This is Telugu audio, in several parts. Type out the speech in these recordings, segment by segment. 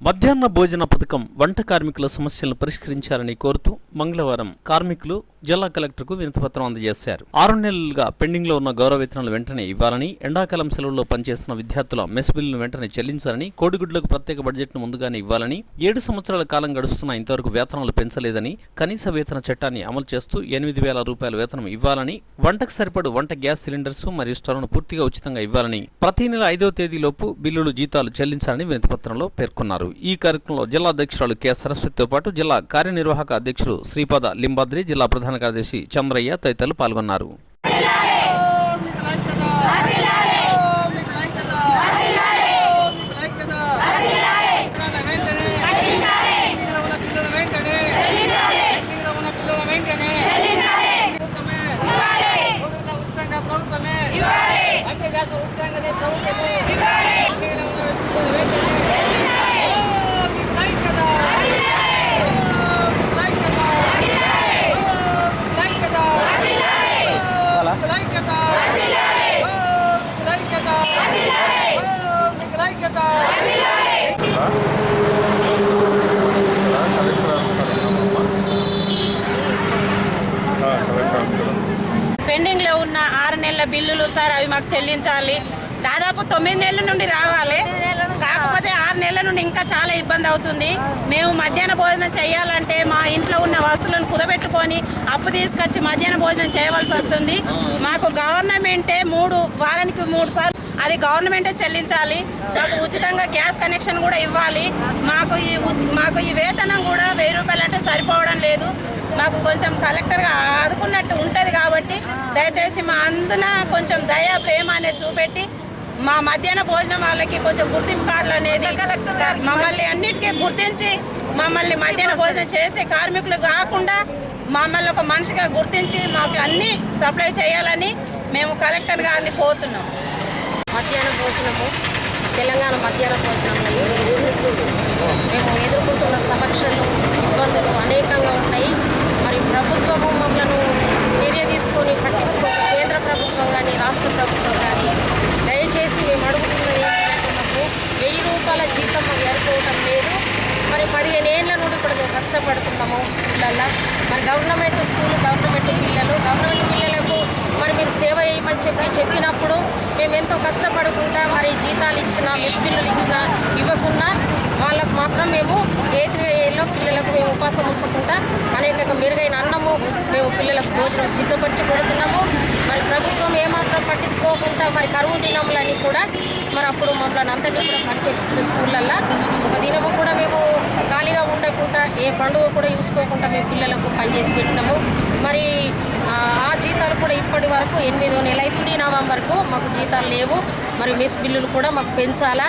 మధ్యాహ్న భోజన పథకం వంట కార్మికుల సమస్యలను పరిష్కరించాలని కోరుతూ మంగళవారం కార్మికులు జిల్లా కలెక్టర్కు వినతిపత్రం అందజేశారు. ఆరు నెలలుగా పెండింగ్లో ఉన్న గౌరవ వేతనాలు వెంటనే ఇవ్వాలని ఎండాకాలం సెలవుల్లో పనిచేస్తున్న విద్యార్థుల మెస్ బిల్లును వెంటనే చెల్లించాలని కోడిగుడ్లకు ప్రత్యేక బడ్జెట్ను ముందుగానే ఇవ్వాలని ఏడు సంవత్సరాల కాలం గడుస్తున్న ఇంతవరకు వేతనాలు పెంచలేదని కనీస వేతన చట్టాన్ని అమలు చేస్తూ ఎనిమిది వేల రూపాయల వేతనం ఇవ్వాలని వంటకు సరిపడు వంట గ్యాస్ సిలిండర్స్ మరియు స్టవ్ను పూర్తిగా ఉచితంగా ఇవ్వాలని ప్రతి నెల ఐదవ తేదీలోపు బిల్లులు జీతాలు చెల్లించాలని వినతిపత్రంలో పేర్కొన్నారు. ఈ కార్యక్రమంలో జిల్లా అధ్యక్షురాలు కె. సరస్వతితో పాటు జిల్లా కార్యనిర్వాహక అధ్యక్షుడు శ్రీపాద లింబాద్రి జిల్లా ప్రధాన ప్రధాన కార్యదర్శి చంద్రయ్య తదితరులు పాల్గొన్నారు. పెండింగ్లో ఉన్న ఆరు నెలల బిల్లులు సార్ అవి మాకు చెల్లించాలి. దాదాపు తొమ్మిది నెలల నుండి రావాలి. కాకపోతే ఆరు నెలల నుండి ఇంకా చాలా ఇబ్బంది అవుతుంది. మేము మధ్యాహ్న భోజనం చేయాలంటే మా ఇంట్లో ఉన్న వస్తువులను కుదబెట్టుకొని అప్పు తీసుకొచ్చి మధ్యాహ్న భోజనం చేయవలసి వస్తుంది. మాకు గవర్నమెంటే మూడు వారానికి మూడు సార్లు అది గవర్నమెంటే చెల్లించాలి. మాకు ఉచితంగా గ్యాస్ కనెక్షన్ కూడా ఇవ్వాలి. మాకు ఈ మాకు ఈ వేతనం కూడా వెయ్యి రూపాయలు అంటే సరిపోవడం లేదు. మాకు కొంచెం కలెక్టర్గా ఆదుకున్నట్టు ఉంటుంది కాబట్టి దయచేసి మా అందున కొంచెం దయ ప్రేమ అనేది చూపెట్టి మా మధ్యాహ్న భోజనం వాళ్ళకి కొంచెం గుర్తింపు కార్డులు అనేది మమ్మల్ని అన్నిటికీ గుర్తించి మమ్మల్ని మధ్యాహ్న భోజనం చేసే కార్మికులు కాకుండా మమ్మల్ని ఒక మనిషిగా గుర్తించి మాకు అన్ని సప్లై చేయాలని మేము కలెక్టర్ గారిని కోరుతున్నాం. మధ్యాహ్న భోజనము తెలంగాణ మధ్యాహ్న భోజనంలో మేము ఎదుర్కొంటున్న సమస్యలు ఇబ్బందులు అనేకంగా ఉన్నాయి. మరి ప్రభుత్వము మమ్మలను చర్య తీసుకొని పట్టించుకోక కేంద్ర ప్రభుత్వం కానీ రాష్ట్ర ప్రభుత్వం కానీ దయచేసి మేము అడుగుతున్నది ఏంటంటే మాకు వెయ్యి రూపాయల జీతం మాకు లేదు. మరి పదిహేను ఏళ్ళ నుండి కూడా మేము కష్టపడుతున్నాము స్కూళ్ళల్లో. మరి గవర్నమెంట్ స్కూల్ గవర్నమెంట్ పిల్లలు గవర్నమెంట్ పిల్లలకు మరి మీరు సేవ చేయమని చెప్పి చెప్పినప్పుడు మేము ఎంతో కష్టపడకుండా మరి జీతాలు ఇచ్చినా మిస్ బిల్లులు ఇచ్చినా ఇవ్వకుండా వాళ్ళకు మాత్రం మేము ఏలో పిల్లలకు మేము ఉపాసం ఉంచకుండా అనేక మెరుగైన అన్నము మేము పిల్లలకు భోజనం సిద్ధపరిచి పెడుతున్నాము మరి ప్రభుత్వం ఏమాత్రం పట్టించుకోకుండా మరి కరువు దినములని కూడా మరి అప్పుడు మమ్మల్ని అందరినీ కూడా పనిచేపించిన స్కూళ్ళల్లో ఒక దినము కూడా మేము ఖాళీగా ఏ పండుగ కూడా చూసుకోకుండా మేము పిల్లలకు పనిచేసి పెట్టినాము. మరి ఆ, జీతాలు కూడా ఇప్పటి వరకు ఎనిమిదో నెల అవుతుంది నవంబర్కు మాకు జీతాలు లేవు. మరి మెస్ బిల్లులు కూడా మాకు పెంచాలా?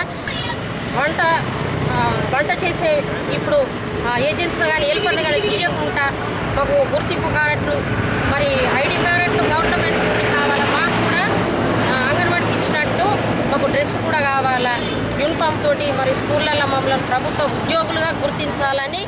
వంట వంట చేసే ఇప్పుడు ఏజెన్సీ కానీ హెల్పర్లు కానీ తీయకుండా మాకు గుర్తింపు కార్డు మరి ఐడి కార్డు గవర్నమెంట్ నుండి కావాలా? మాకు కూడా అంగన్వాడికి ఇచ్చినట్టు మాకు డ్రెస్ కూడా కావాలా? యూనిఫామ్ తోటి మరి స్కూళ్ళల్లో మమ్మల్ని ప్రభుత్వ ఉద్యోగులుగా గుర్తించాలని